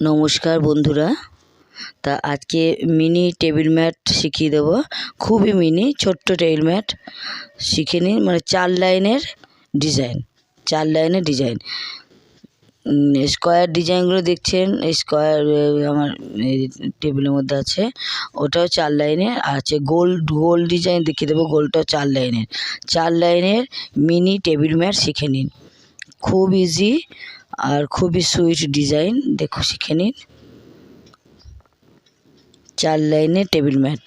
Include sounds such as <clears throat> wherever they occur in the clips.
নমস্কার বন্ধুরা। তা আজকে মিনি টেবিল ম্যাট শিখিয়ে দেবো। খুবই মিনি ছোট্ট টেবিল ম্যাট শিখে নিন মানে চার লাইনের ডিজাইন চার লাইনের ডিজাইন স্কোয়ার ডিজাইনগুলো দেখছেন স্কোয়ার আমার টেবিলের মধ্যে আছে। ওটাও চার লাইনের আছে গোল গোল ডিজাইন দেখিয়ে দেবো গোলটাও চার লাইনের। চার লাইনের মিনি টেবিল ম্যাট শিখে নিন। খুব ইজি আর খুবই সুইট ডিজাইন, দেখো শিখে নিন। চার লাইনে টেবিল ম্যাট।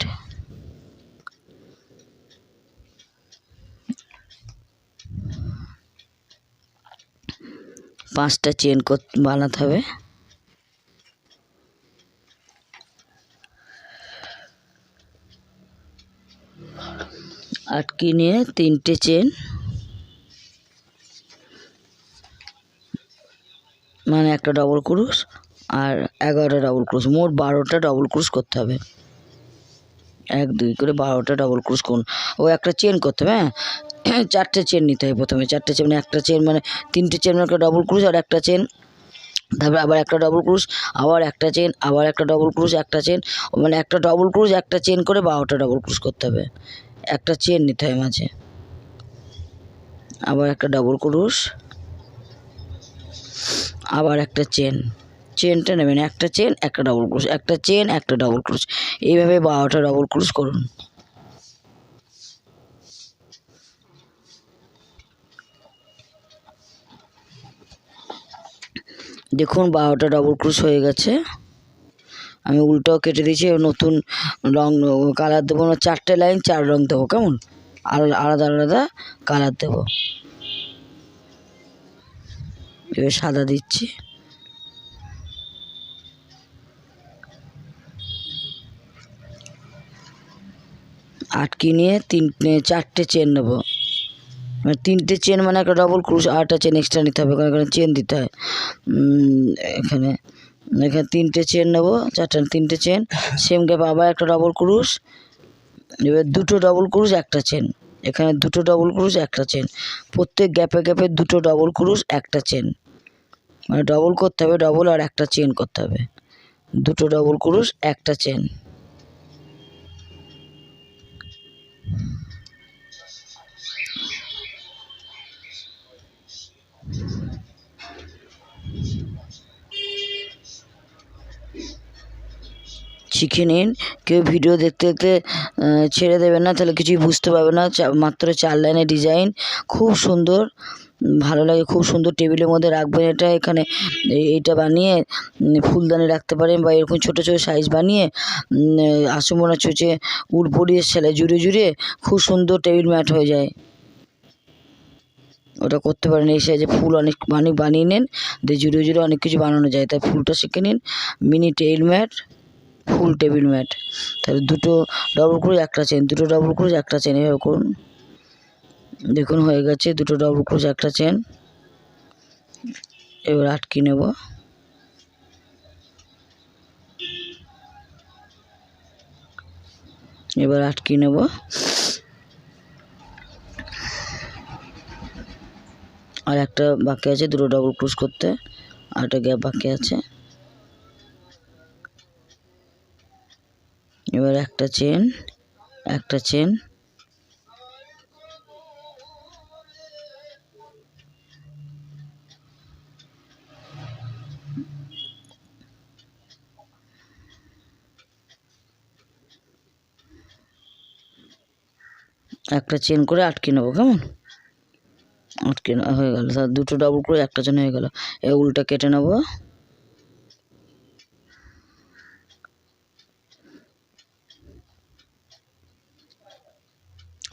পাঁচটা চেন বানাতে হবে। আটকে নিয়ে তিনটে চেন। মানে একটা ডবল ক্রুশ আর এগারোটা ডবল ক্রুশ মোট বারোটা ডবল ক্রুশ করতে হবে। এক, দুই করে বারোটা ডবল ক্রুশ করুন। ও একটা চেন করতে হবে হ্যাঁ? <clears throat> চারটে চেন নিতে হবে প্রথমে। চারটে চেন মানে একটা চেন মানে তিনটে চেন মানে একটা ডবল ক্রুশ আর একটা চেন তারপরে আবার একটা ডবল ক্রুশ আবার একটা চেন আবার একটা ডবল ক্রুশ একটা চেন মানে একটা ডবল ক্রুশ একটা চেন করে বারোটা ডবল ক্রুশ করতে হবে। একটা চেন নিতে হবে মাঝে। আবার একটা ডবল ক্রুশ আবার একটা চেন চেনটা নেবেন, একটা চেন একটা ডবল ক্রুশ একটা চেন একটা ডবল ক্রুশ এইভাবে বারোটা ডবল ক্রুশ করুন। দেখুন বারোটা ডবল ক্রুশ হয়ে গেছে। আমি উল্টাও কেটে দিয়েছি নতুন রং কালার দেবো চারটে লাইন চার রং দেবো, কেমন? আলাদা আলাদা কালার দেবো। এবার সাদা দিচ্ছি। আটকে নিয়ে তিন চারটে চেন নেব। মানে তিনটে চেন মানে একটা ডবল ক্রুশ আটটা চেন এক্সট্রা নিতে হবে, কারণ এখানে চেন দিতে হয়। এখানে এখানে তিনটে চেন নেব, চারটে তিনটে চেন সেম গ্যাপ আবার একটা ডবল ক্রুশ এবার দুটো ডবল ক্রুশ একটা চেন এখানে দুটো ডবল ক্রুশ একটা চেন প্রত্যেক গ্যাপে গ্যাপে দুটো ডবল ক্রুশ একটা চেন মানে ডবল করতে হবে ডবল আর একটা চেন করতে হবে। দুটো ডবল ক্রুশ একটা চেন শিখে নিন। কেউ ভিডিও দেখতে দেখতে ছেড়ে দেবেন না, তাহলে কিছুই বুঝতে পারবে না। মাত্র চার লাইনের ডিজাইন। খুব সুন্দর, ভালো লাগে, খুব সুন্দর টেবিলের মধ্যে রাখবেন এটা। এখানে এইটা বানিয়ে ফুলদানি রাখতে পারেন বা এরকম ছোটো ছোটো সাইজ বানিয়ে আসমোনা চুচে উল পরিয়ে সেলাই জুড়ে জুড়ে খুব সুন্দর টেবিল ম্যাট হয়ে যায়। ওটা করতে পারেন এই সাইজে ফুল অনেক অনেক বানিয়ে নেন, দিয়ে জুড়ে জুড়ে অনেক কিছু বানানো যায়। তাই ফুলটা শিখে নিন। Mini table mat. ফুল টেবিল ম্যাট। তাহলে দুটো ডবল ক্রুজ একটা চেন দুটো ডবল ক্রুজ একটা চেন এভাবে করুন। দেখুন, হয়ে গেছে, দুটো ডবল ক্রুজ একটা চেন এবার আটকে নেব। এবার আটকে নেব। আর একটা বাকি আছে, দুটো ডবল ক্রুজ করতে। আর একটা গ্যাপ বাকি আছে। এবার একটা চেন একটা চেন। একটা চেন করে আটকে নেব, কেমন? আটকে হয়ে গেল। দুটো ডাবল করে একটা চেন হয়ে গেল। এ উল্টা কেটে নেব।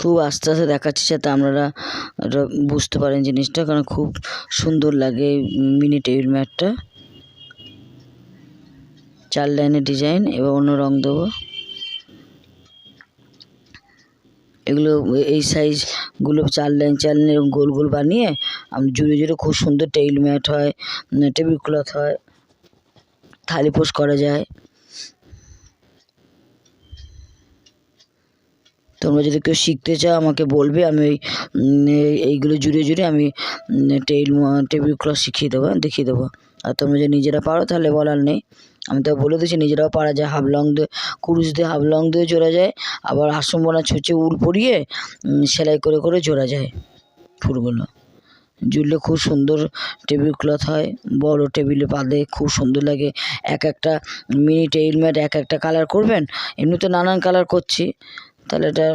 খুব আস্তে আস্তে দেখাচ্ছি যাতে আপনারা বুঝতে পারেন জিনিসটা, কারণ খুব সুন্দর লাগে মিনি টেবিল ম্যাটটা। চার লাইনের ডিজাইন এবং অন্য রং দেবো। এগুলো এই সাইজগুলো চার লাইন চার লাইন এরকম গোল গোল বানিয়ে আমি, জুড়ে জুড়ে খুব সুন্দর টেবিল ম্যাট হয় টেবিল ক্লথ হয়, থালি পোস্ট করা যায়। তোমরা যদি কেউ শিখতে চাও, আমাকে বলবে, আমি ওই এইগুলো জুড়ে জুড়ে আমি টেবিল টেবিল ক্লথ শিখিয়ে দেবো দেখিয়ে দেবো। আর তোমরা যদি নিজেরা পারো, তাহলে বলার নেই। আমি তো বলে দিচ্ছি নিজেরাও পারা যায়। হাফ লং দিয়ে কুরুশ দিয়ে হাফ লং দিয়ে জোড়া যায়। আবার আসন বোনা ছুঁচে উল পরিয়ে সেলাই করে করে জোড়া যায় ফুলগুলো। জুড়লে খুব সুন্দর টেবিল ক্লথ হয়। বড় টেবিলে বাঁধে খুব সুন্দর লাগে। এক একটা মিনি টেবিল ম্যাট এক একটা কালার করবেন। এমনি তো নানান কালার করছি। তাহলে এটা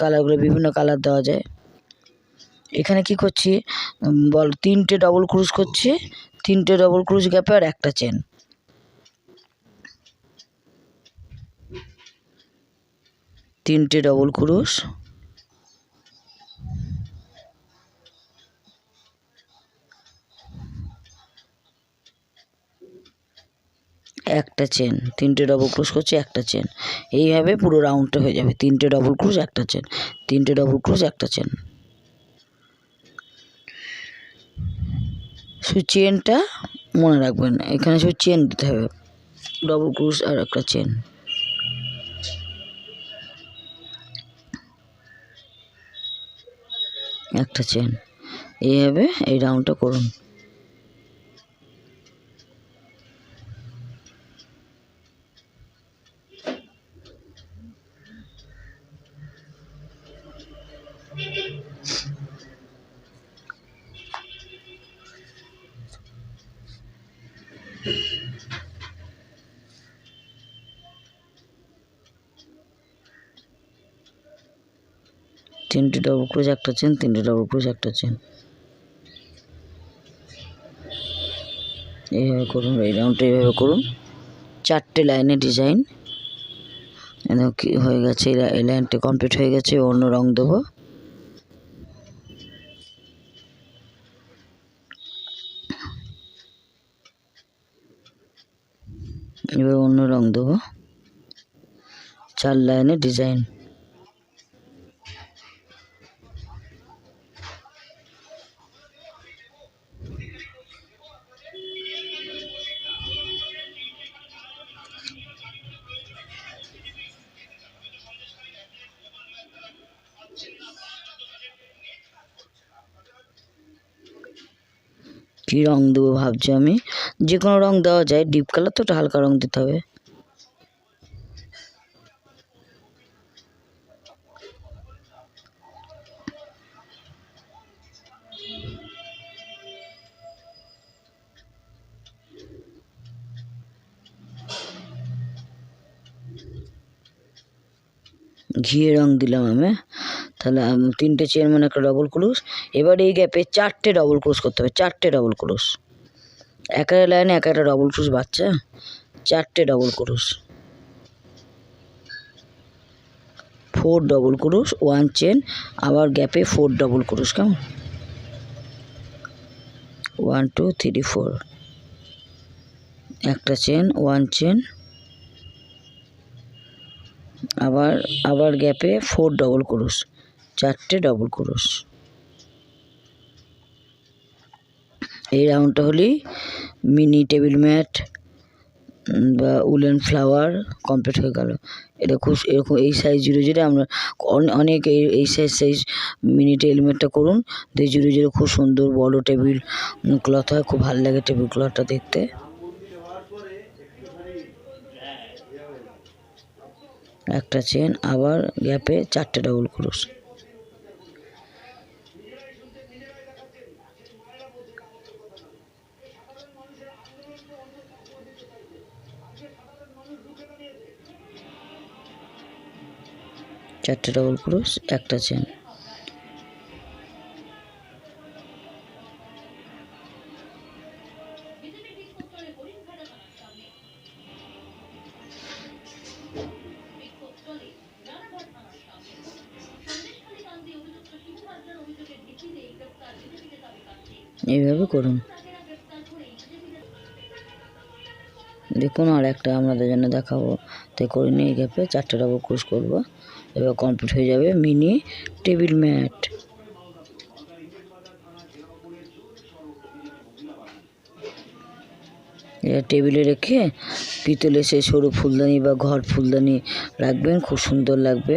কালারগুলো বিভিন্ন কালার দেওয়া যায়। এখানে কি করছি? বল, তিনটে ডবল ক্রুজ করছি। তিনটে ডবল ক্রুজ গ্যাপে আর একটা চেন তিনটে ডবল ক্রুশ একটা চেন তিনটে ডবল ক্রুশ করছি, একটা চেন এইভাবে পুরো রাউন্ডটা হয়ে যাবে। তিনটে ডবল ক্রুশ একটা চেন তিনটে ডবল ক্রুশ একটা চেন শুধু চেনটা মনে রাখবেন, এখানে শুধু চেন দিতে হবে। ডবল ক্রুশ আর একটা চেন একটা চেন এইভাবে এই রাউন্ডটা করুন। তিনটে ডবল ক্রোচ একটা চেন তিনটে ডবল ক্রোচ একটা চেন এইভাবে করুন, এই রাউন্ডটা এইভাবে করুন। চারটে লাইনে ডিজাইন কি হয়ে গেছে, এই লাইনটা কমপ্লিট হয়ে গেছে অন্য রং দেবো। এবার অন্য রং দেবো। চার লাইনে ডিজাইন কী রং দেবো ভাবছি আমি। যে কোনো রং দেওয়া যায়, ডিপ কালার তো হালকা রং দিতে হবে। ঘিয়ে রং দিলাম আমি। তাহলে তিনটে চেন মানে একটা ডবল ক্রুশ এবার এই গ্যাপে চারটে ডবল ক্রুশ করতে হবে, চারটে ডবল ক্রুশ এক একটা লাইনে এক একটা ডবল ক্রুশ বাচ্চা, চারটে double crochet four double crochet one chain আবার গ্যাপে ফোর ডবল ক্রুশ কেমন? ওয়ান টু থ্রি ফোর একটা চেন ওয়ান চেন আবার আবার গ্যাপে ফোর ডবল ক্রুশ চারটে ডবল ক্রুশ এই রাউন্ডটা হলেই মিনি টেবিল ম্যাট বা উলেন ফ্লাওয়ার কমপ্লিট হয়ে গেল। এটা খুব এরকম এই সাইজ জুড়ে জুড়ে আমরা অন- অনেক এই এই সাইজ সাইজ মিনি টেবিল ম্যাটটা করুন। দিয়ে জুড়ে জুড়ে খুব সুন্দর বড় টেবিল ক্লথ হয়। খুব ভালো লাগে টেবিল ক্লথটা দেখতে। একটা চেন আবার গ্যাপে চারটে ডবল ক্রুশ চারটে ডবল ক্রুশ একটা চেন এইভাবে করুন। দেখুন আর একটা আপনাদের জন্য দেখাবো। তাই করে নিয়ে গ্যাপে চারটে ডাবল ক্রুশ করব। এবার কমপ্লিট হয়ে যাবে মিনি টেবিল ম্যাট এটা টেবিলে রেখে পিতলে সে সরু ফুলদানি বা ঘর ফুলদানি রাখবেন, খুব সুন্দর লাগবে।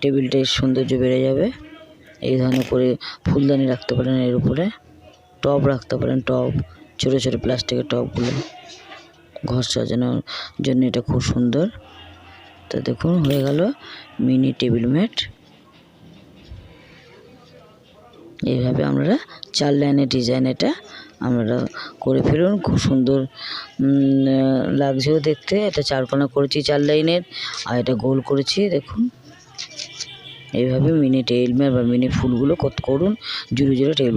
টেবিলটার সৌন্দর্য বেড়ে যাবে। এই ধরনের করে ফুলদানি রাখতে পারেন এর উপরে। টব রাখতে পারেন, টব, ছোটো ছোটো প্লাস্টিকের টবগুলো। ঘর সাজানোর জন্য এটা খুব সুন্দর। তো দেখুন, হয়ে গেল মিনি টেবিল ম্যাট। এইভাবে আমরা চার লাইনের ডিজাইন এটা আমরা করে ফেলুন। খুব সুন্দর লাগছেও দেখতে। এটা চারকোনা করেছি চার লাইনের, আর এটা গোল করেছি, দেখুন। এইভাবে মিনি টেবিল ম্যাট বা মিনি ফুলগুলো করুন জুড়ে জুড়ে টেবিল